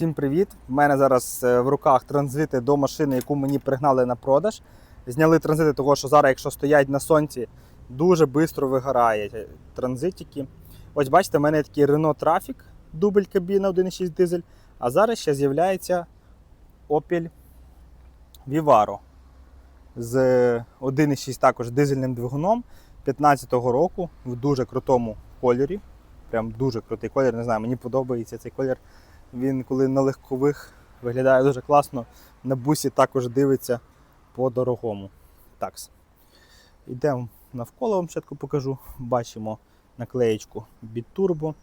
Всім привіт! У мене зараз е, в руках транзити до машини, яку мені пригнали на продаж. Зняли транзити, того що зараз, якщо стоять на сонці, дуже швидко вигорають е, транзитики. Ось бачите, в мене такий Renault Trafic, дубль кабіна 1.6 дизель. А зараз ще з'являється Opel Vivaro з 1.6 також дизельним двигуном 15-го року в дуже крутому кольорі. Прям дуже крутий колір. Не знаю, мені подобається цей колір. Він коли на легкових виглядає дуже класно. На бусі також дивиться по-дорогому. Так. Йдемо навколо, вам спочатку покажу. Бачимо наклеєчку Biturbo.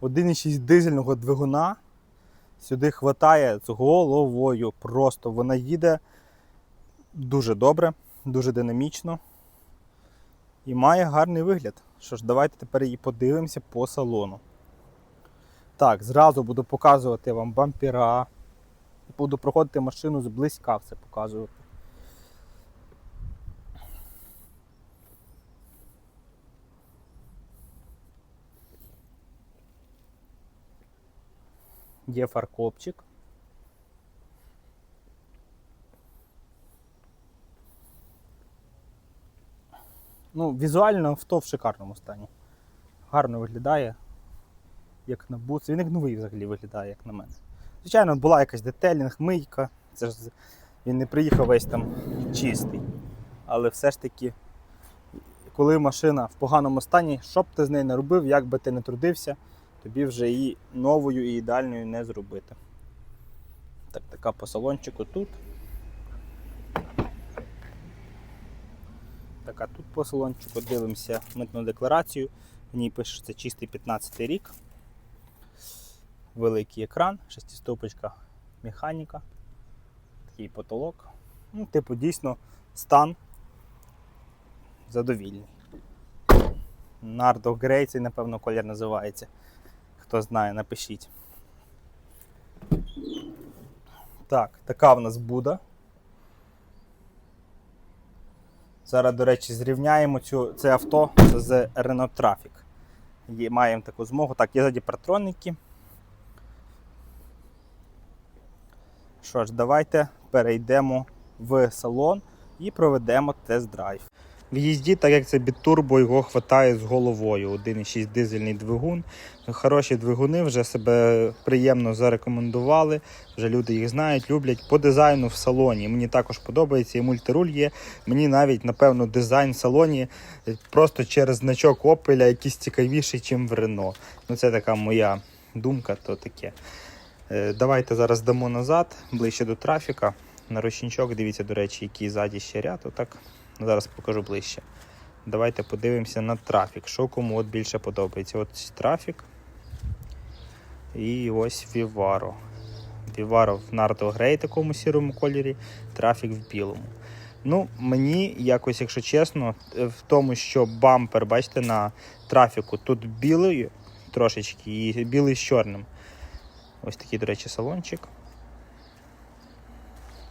1,6 дизельного двигуна. Сюди хватає з головою. Просто вона їде дуже добре, дуже динамічно і має гарний вигляд. Що ж, давайте тепер її подивимося по салону. Так, зразу буду показувати вам бампера. Буду проходити машину зблизька все показувати. Є фаркопчик. Ну, візуально авто в шикарному стані. Гарно виглядає як на бус. Він як новий взагалі виглядає, як на мене. Звичайно, була якась детелінг, мийка. Це ж він не приїхав весь там чистий. Але все ж таки, коли машина в поганому стані, що б ти з нею не робив, як би ти не трудився, тобі вже її новою і ідеальною не зробити. Так, така по салончику тут. Така тут по салончику дивимося митну декларацію. В ній пише, що це чистий 15 рік великий екран, шестиступочка механіка, такий потолок. Ну, типу, дійсно стан задовільний. Нардо Грей, цей, напевно, колір називається. Хто знає, напишіть. Так, така в нас Буда. Зараз, до речі, зрівняємо цю, це авто з Renault Trafic. Маємо таку змогу. Так, є ззаді партроники. Що ж, давайте перейдемо в салон і проведемо тест-драйв. В їзді, так як це бітурбо, його хватає з головою. 1,6 дизельний двигун. Хороші двигуни вже себе приємно зарекомендували. Вже люди їх знають, люблять. По дизайну в салоні. Мені також подобається і мультируль є. Мені навіть, напевно, дизайн в салоні просто через значок Opel якийсь цікавіший, ніж в Renault. Ну, це така моя думка, то таке. Е, Давайте зараз дамо назад, ближче до трафіка. На ручничок, дивіться, до речі, який ззаді ще ряд. Отак. Зараз покажу ближче. Давайте подивимося на трафік. Що кому от більше подобається. От трафік. І ось Vivaro. Vivaro в Nardo Grey такому сірому кольорі, трафік в білому. Ну, мені якось, якщо чесно, е, в тому, що бампер, бачите, на трафіку тут білий трошечки і білий з чорним. Ось такий, до речі, салончик.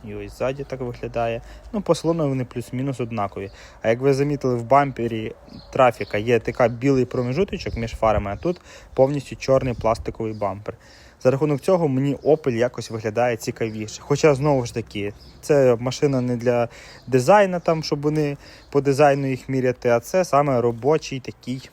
І ось ззаді так виглядає. Ну, по салону вони плюс-мінус однакові. А як ви замітили, в бампері трафіка є така білий промежуточок між фарами, а тут повністю чорний пластиковий бампер. За рахунок цього мені Opel якось виглядає цікавіше. Хоча, знову ж таки, це машина не для дизайну, там, щоб вони по дизайну їх міряти, а це саме робочий такий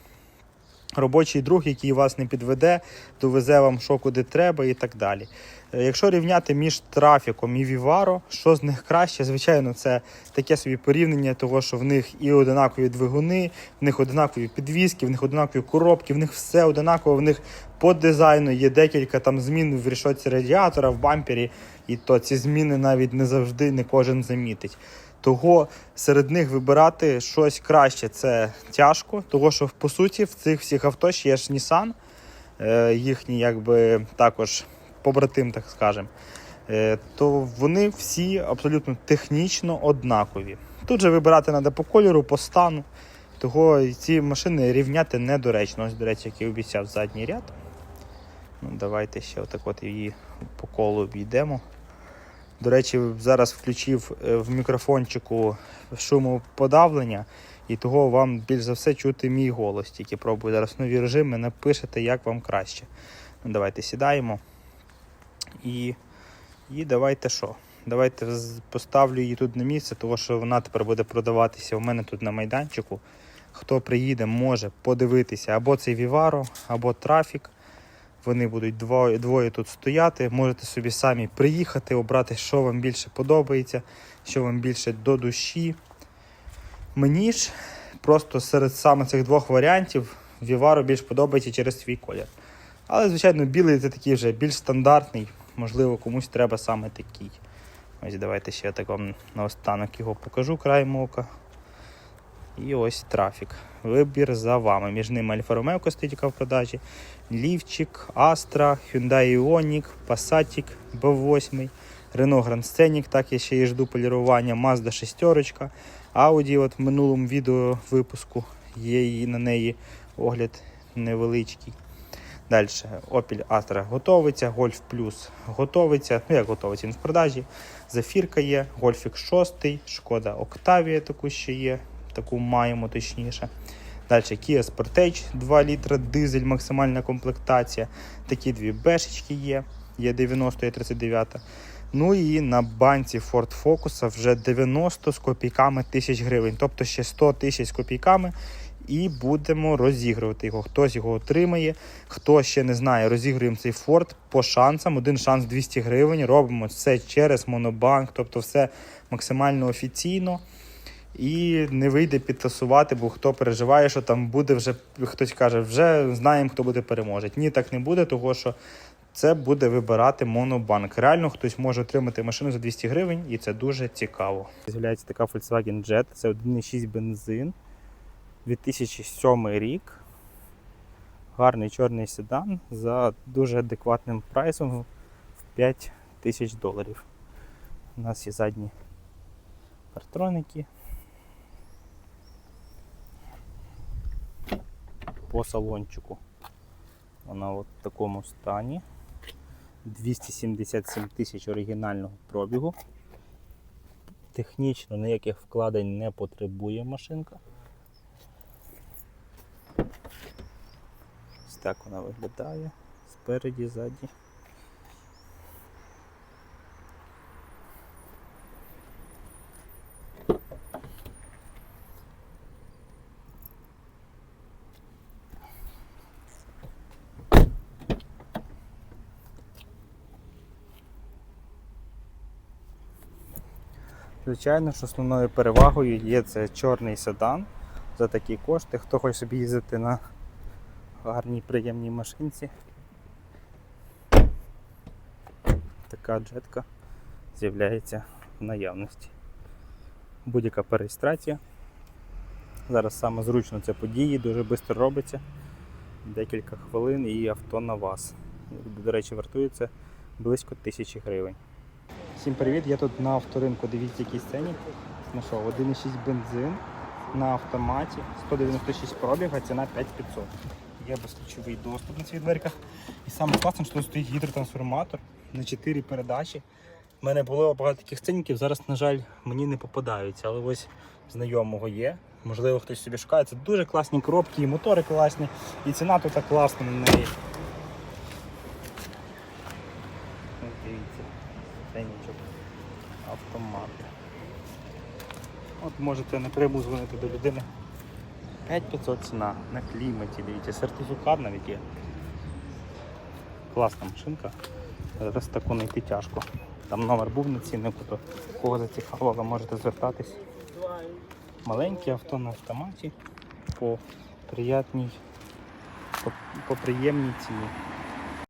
робочий друг, який вас не підведе, довезе вам що куди треба і так далі. Е, Якщо рівняти між трафіком і Vivaro, що з них краще, звичайно, це таке собі порівняння того, що в них і однакові двигуни, в них однакові підвіски, в них однакові коробки, в них все однаково, в них по дизайну є декілька там змін в рішоці радіатора, в бампері, і то ці зміни навіть не завжди не кожен замітить. Того серед них вибирати щось краще це тяжко, того що по суті в цих всіх авто ще є ж Nissan, е, їхній якби також побратим, так скажемо. Е, то вони всі абсолютно технічно однакові. Тут же вибирати треба по кольору, по стану. Того ці машини рівняти недоречно. Ось, до речі, як і обіцяв задній ряд. Ну, давайте ще отак от її по колу обійдемо. До речі, зараз включив е, в мікрофончику шумоподавлення, і того вам більш за все чути мій голос. Тільки пробую зараз нові режими, напишете, як вам краще. Ну, давайте сідаємо. І, і давайте що? Давайте поставлю її тут на місце, тому що вона тепер буде продаватися у мене тут на майданчику. Хто приїде, може подивитися або цей Віваро, або трафік. Вони будуть двоє, двоє тут стояти. Можете собі самі приїхати, обрати, що вам більше подобається, що вам більше до душі. Мені ж просто серед саме цих двох варіантів Віваро більш подобається через свій колір. Але, звичайно, білий це такий вже більш стандартний. Можливо, комусь треба саме такий. Ось давайте ще я так вам наостанок його покажу краєм ока. І ось трафік. Вибір за вами. Між ними Альфа Ромео яка в продажі, Лівчик, Astra, Hyundai Ioniq, Passat B8, Renault Grand Scenic, так я ще і жду полірування, Mazda 6, Audi, от в минулому відео випуску є її на неї огляд невеличкий. Далі Opel Astra готовиться, Golf Plus готовиться. Ну як готовиться, він в продажі. Зафірка є, Golfік 6, Шкода Octavia таку ще є, таку маємо точніше. Далі Kia Sportage 2 літра дизель, максимальна комплектація. Такі дві бешечки є, є 90 і 39. Ну і на банці Ford Focus вже 90 з копійками тисяч гривень, тобто ще 100 тисяч з копійками. І будемо розігрувати його. Хтось його отримає, хто ще не знає, розігруємо цей Ford по шансам. Один шанс 200 гривень. Робимо все через Монобанк, тобто все максимально офіційно. І не вийде підтасувати, бо хто переживає, що там буде вже, хтось каже, вже знаємо, хто буде переможець. Ні, так не буде, того що це буде вибирати Монобанк. Реально хтось може отримати машину за 200 гривень, і це дуже цікаво. З'являється така Volkswagen Jet, це 1,6 бензин, 2007 рік. Гарний чорний седан за дуже адекватним прайсом в 5 тисяч доларів. У нас є задні партроники. По салончику. Вона от в такому стані. 277 тисяч оригінального пробігу. Технічно ніяких вкладень не потребує машинка. Ось так вона виглядає. Спереді, ззаді. Звичайно, що основною перевагою є це чорний седан за такі кошти. Хто хоче собі їздити на гарній приємній машинці. Така джетка з'являється в наявності. Будь-яка перереєстрація. Зараз саме зручно це події, дуже швидко робиться. Декілька хвилин і авто на вас. До речі, вартується близько тисячі гривень. Всім привіт! Я тут на авторинку. Дивіться, який сценік. Знайшов 1,6 бензин на автоматі, 196 пробіг, а ціна 5500. Є безключовий доступ на цих дверках. І саме класно, що тут стоїть гідротрансформатор на 4 передачі. У мене було багато таких сценіків, зараз, на жаль, мені не попадаються, але ось знайомого є. Можливо, хтось собі шукає. Це дуже класні коробки, і мотори класні, і ціна тут класна на неї. Ось Дивіться, сценічок, автомат. От можете напряму дзвонити до людини. 5500 ціна на кліматі, дивіться, сертифікат навіть є. Класна машинка. Зараз таку знайти тяжко. Там номер був на ціннику, то кого зацікавило, можете звертатись. Маленьке авто на автоматі по приятній, по, по ціні.